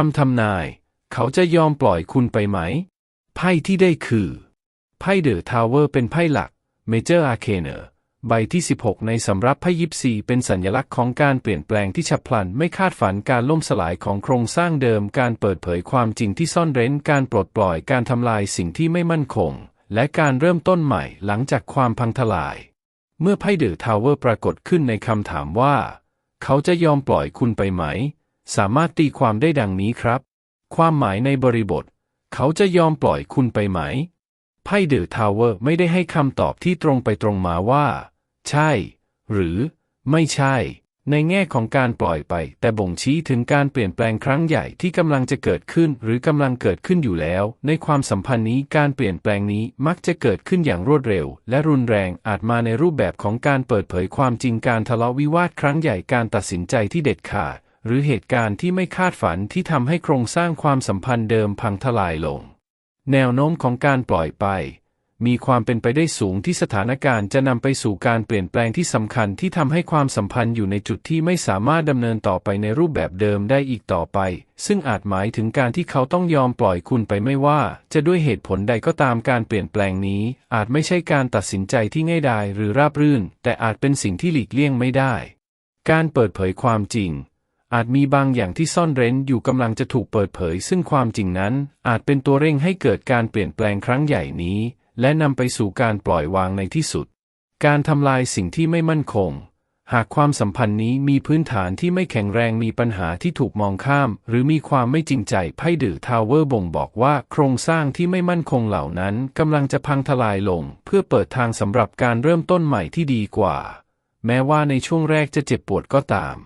คำทำนาย เขาจะยอมปล่อยคุณไปไหม ไพ่ที่ได้คือไพ่เดอะทาวเวอร์เป็นไพ่หลักเมเจอร์อาร์เคเนอร์ใบที่ 16 ในสำรับไพ่ยิปซีเป็นสัญลักษณ์ของการเปลี่ยนแปลงที่ฉับพลันไม่คาดฝันการล่มสลายของโครงสร้างเดิมการเปิดเผยความจริงที่ซ่อนเร้นการปลดปล่อยการทำลายสิ่งที่ไม่มั่นคง และการเริ่มต้นใหม่หลังจากความพังทลาย เมื่อไพ่เดอะทาวเวอร์ปรากฏขึ้นในคำถามว่า เขาจะยอมปล่อยคุณไปไหม สามารถตีความได้ดังนี้ครับ ความหมายในบริบท เขาจะยอมปล่อยคุณไปไหม ไพ่เดอะทาวเวอร์ไม่ได้ให้คำตอบที่ตรงไปตรงมาว่า ใช่ หรือ ไม่ใช่ ในแง่ของการปล่อยไป แต่บ่งชี้ถึงการเปลี่ยนแปลงครั้งใหญ่ที่กำลังจะเกิดขึ้นหรือกำลังเกิดขึ้นอยู่แล้ว ในความสัมพันธ์นี้การเปลี่ยนแปลงนี้มักจะเกิดขึ้นอย่างรวดเร็ว และรุนแรงอาจมาในรูปแบบของการเปิดเผยความจริงการทะเลาะวิวาทครั้งใหญ่การตัดสินใจที่เด็ดขาด หรือเหตุการณ์ที่ไม่คาดฝันที่ทำให้โครงสร้างความสัมพันธ์เดิมพังทลายลง แนวโน้มของการปล่อยไป มีความเป็นไปได้สูงที่สถานการณ์จะนำไปสู่การเปลี่ยนแปลงที่สำคัญที่ทำให้ความสัมพันธ์อยู่ในจุดที่ไม่สามารถดำเนินต่อไปในรูปแบบเดิมได้อีกต่อไป ซึ่งอาจหมายถึงการที่เขาต้องยอมปล่อยคุณไปไม่ว่า จะด้วยเหตุผลใดก็ตามการเปลี่ยนแปลงนี้ อาจไม่ใช่การตัดสินใจที่ง่ายดายหรือราบรื่น แต่อาจเป็นสิ่งที่หลีกเลี่ยงไม่ได้ การเปิดเผยความจริง อาจมีบางอย่างที่ซ่อนเร้นอยู่กำลังจะถูกเปิดเผย ซึ่งความจริงนั้น อาจเป็นตัวเร่งให้เกิดการเปลี่ยนแปลงครั้งใหญ่นี้ และนำไปสู่การปล่อยวางในที่สุด การทำลายสิ่งที่ไม่มั่นคง หากความสัมพันธ์นี้มีพื้นฐานที่ไม่แข็งแรงมีปัญหาที่ถูกมองข้าม หรือมีความไม่จริงใจไพ่ดือทาวเวอร์บ่งบอกว่าโครงสร้างที่ไม่มั่นคงเหล่านั้นกำลังจะพังทลายลง เพื่อเปิดทางสำหรับการเริ่มต้นใหม่ที่ดีกว่า แม้ว่าในช่วงแรกจะเจ็บปวดก็ตาม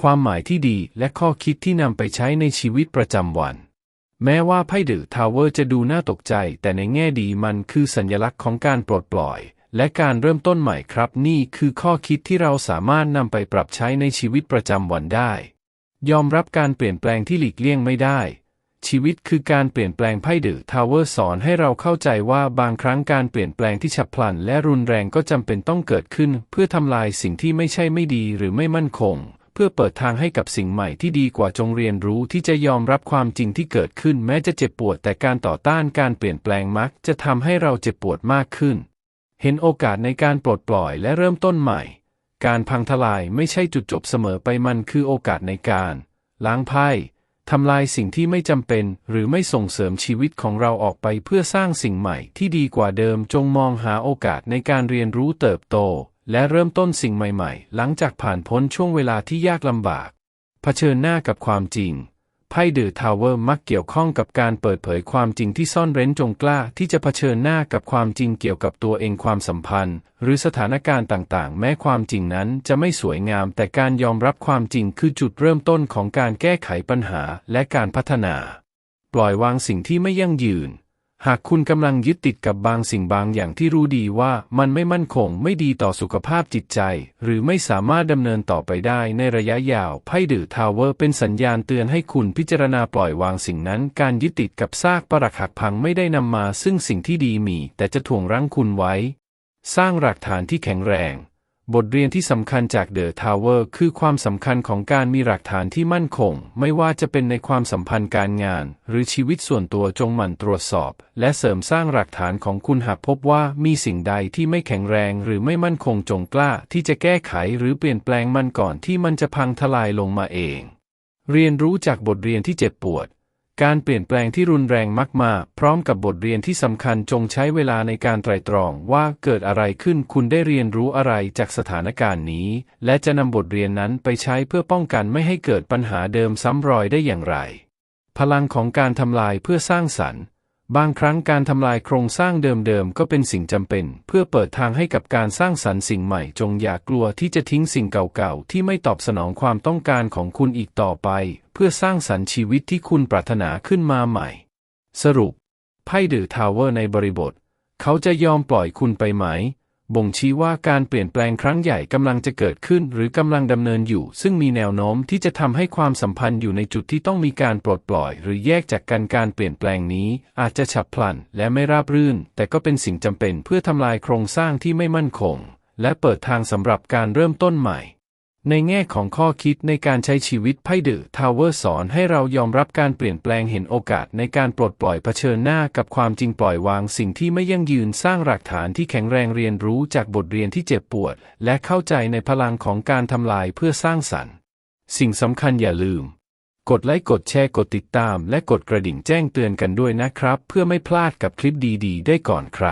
ความหมายที่ดีและข้อคิดที่นำไปใช้ในชีวิตประจำวัน แม้ว่าไพ่เดอทาวเวอร์จะดูน่าตกใจ แต่ในแง่ดีมันคือสัญลักษณ์ของการปลดปล่อย และการเริ่มต้นใหม่ครับ นี่คือข้อคิดที่เราสามารถนำไปปรับใช้ในชีวิตประจำวันได้ ยอมรับการเปลี่ยนแปลงที่หลีกเลี่ยงไม่ได้ ชีวิตคือการเปลี่ยนแปลงไพ่เดอทาวเวอร์สอนให้เราเข้าใจว่าบางครั้งการเปลี่ยนแปลงที่ฉับพลัน และรุนแรงก็จำเป็นต้องเกิดขึ้น เพื่อทำลายสิ่งที่ไม่ใช่ไม่ดีหรือไม่มั่นคง เพื่อเปิดทางให้กับสิ่งใหม่ที่ดีกว่าจงเรียนรู้ที่จะยอมรับความจริงที่เกิดขึ้นแม้จะเจ็บปวดแต่การต่อต้านการเปลี่ยนแปลงมักจะทำให้เราเจ็บปวดมากขึ้น เห็นโอกาสในการปลดปล่อยและเริ่มต้นใหม่ การพังทลายไม่ใช่จุดจบเสมอไปมันคือโอกาสในการ ล้างไพ่ทำลายสิ่งที่ไม่จำเป็น หรือไม่ส่งเสริมชีวิตของเราออกไปเพื่อสร้างสิ่งใหม่ที่ดีกว่าเดิมจงมองหาโอกาสในการเรียนรู้เติบโต และเริ่มต้นสิ่งใหม่ๆ หลังจากผ่านพ้นช่วงเวลาที่ยากลำบาก เผชิญหน้ากับความจริง ไพ่เดอะทาวเวอร์มักเกี่ยวข้องกับการเปิดเผยความจริงที่ซ่อนเร้นจงกล้าที่จะเผชิญหน้ากับความจริงเกี่ยวกับตัวเองความสัมพันธ์ หรือสถานการณ์ต่างๆ แม้ความจริงนั้นจะไม่สวยงาม แต่การยอมรับความจริงคือจุดเริ่มต้นของการแก้ไขปัญหาและการพัฒนา ปล่อยวางสิ่งที่ไม่ยั่งยืน หากคุณกำลังยึดติดกับบางสิ่งบางอย่างที่รู้ดีว่ามันไม่มั่นคงไม่ดีต่อสุขภาพจิตใจ หรือไม่สามารถดำเนินต่อไปได้ในระยะยาวไพ่ดือทาวเวอร์เป็นสัญญาณเตือนให้คุณพิจารณาปล่อยวางสิ่งนั้น การยึดติดกับซากปรักหักพังไม่ได้นำมาซึ่งสิ่งที่ดีมี แต่จะถ่วงรั้งคุณไว้ สร้างหลักฐานที่แข็งแรง บทเรียนที่สำคัญจากเดอะทาวเวอร์คือความสำคัญของการมีหลักฐานที่มั่นคง ไม่ว่าจะเป็นในความสัมพันธ์การงาน หรือชีวิตส่วนตัวจงหมั่นตรวจสอบ และเสริมสร้างหลักฐานของคุณหากพบว่ามีสิ่งใดที่ไม่แข็งแรงหรือไม่มั่นคงจงกล้า ที่จะแก้ไขหรือเปลี่ยนแปลงมันก่อนที่มันจะพังทลายลงมาเอง เรียนรู้จากบทเรียนที่เจ็บปวด การเปลี่ยนแปลงที่รุนแรงมักมา พร้อมกับบทเรียนที่สำคัญจงใช้เวลาในการไตร่ตรองว่าเกิดอะไรขึ้นคุณได้เรียนรู้อะไรจากสถานการณ์นี้ และจะนำบทเรียนนั้นไปใช้เพื่อป้องกันไม่ให้เกิดปัญหาเดิมซ้ำรอยได้อย่างไร พลังของการทำลายเพื่อสร้างสรรค์ บางครั้งการทำลายโครงสร้างเดิมๆก็เป็นสิ่งจำเป็น เพื่อเปิดทางให้กับการสร้างสรรค์สิ่งใหม่ จงอย่ากลัวที่จะทิ้งสิ่งเก่าๆ ที่ไม่ตอบสนองความต้องการของคุณอีกต่อไป เพื่อสร้างสรรค์ชีวิตที่คุณปรารถนาขึ้นมาใหม่ สรุป ไพ่เดอะทาวเวอร์ในบริบท เขาจะยอมปล่อยคุณไปไหม บ่งชี้ว่าการเปลี่ยนแปลงครั้งใหญ่กำลังจะเกิดขึ้นหรือกำลังดำเนินอยู่ ซึ่งมีแนวโน้มที่จะทำให้ความสัมพันธ์อยู่ในจุดที่ต้องมีการปลดปล่อย หรือแยกจากกันการเปลี่ยนแปลงนี้ อาจจะฉับพลันและไม่ราบรื่น แต่ก็เป็นสิ่งจำเป็นเพื่อทำลายโครงสร้างที่ไม่มั่นคง และเปิดทางสำหรับการเริ่มต้นใหม่ ในแง่ของข้อคิดในการใช้ชีวิตไพ่เดอะทาวเวอร์สอนให้เรายอมรับการเปลี่ยนแปลงเห็นโอกาสในการปลดปล่อยเผชิญหน้ากับความจริงปล่อยวางสิ่งที่ไม่ยั่งยืนสร้างหลักฐานที่แข็งแรงเรียนรู้จากบทเรียนที่เจ็บปวด และเข้าใจในพลังของการทำลายเพื่อสร้างสรรค์ สิ่งสำคัญอย่าลืม กดไลค์กดแชร์กดติดตาม และกดกระดิ่งแจ้งเตือนกันด้วยนะครับ เพื่อไม่พลาดกับคลิปดี ๆ ได้ก่อนใคร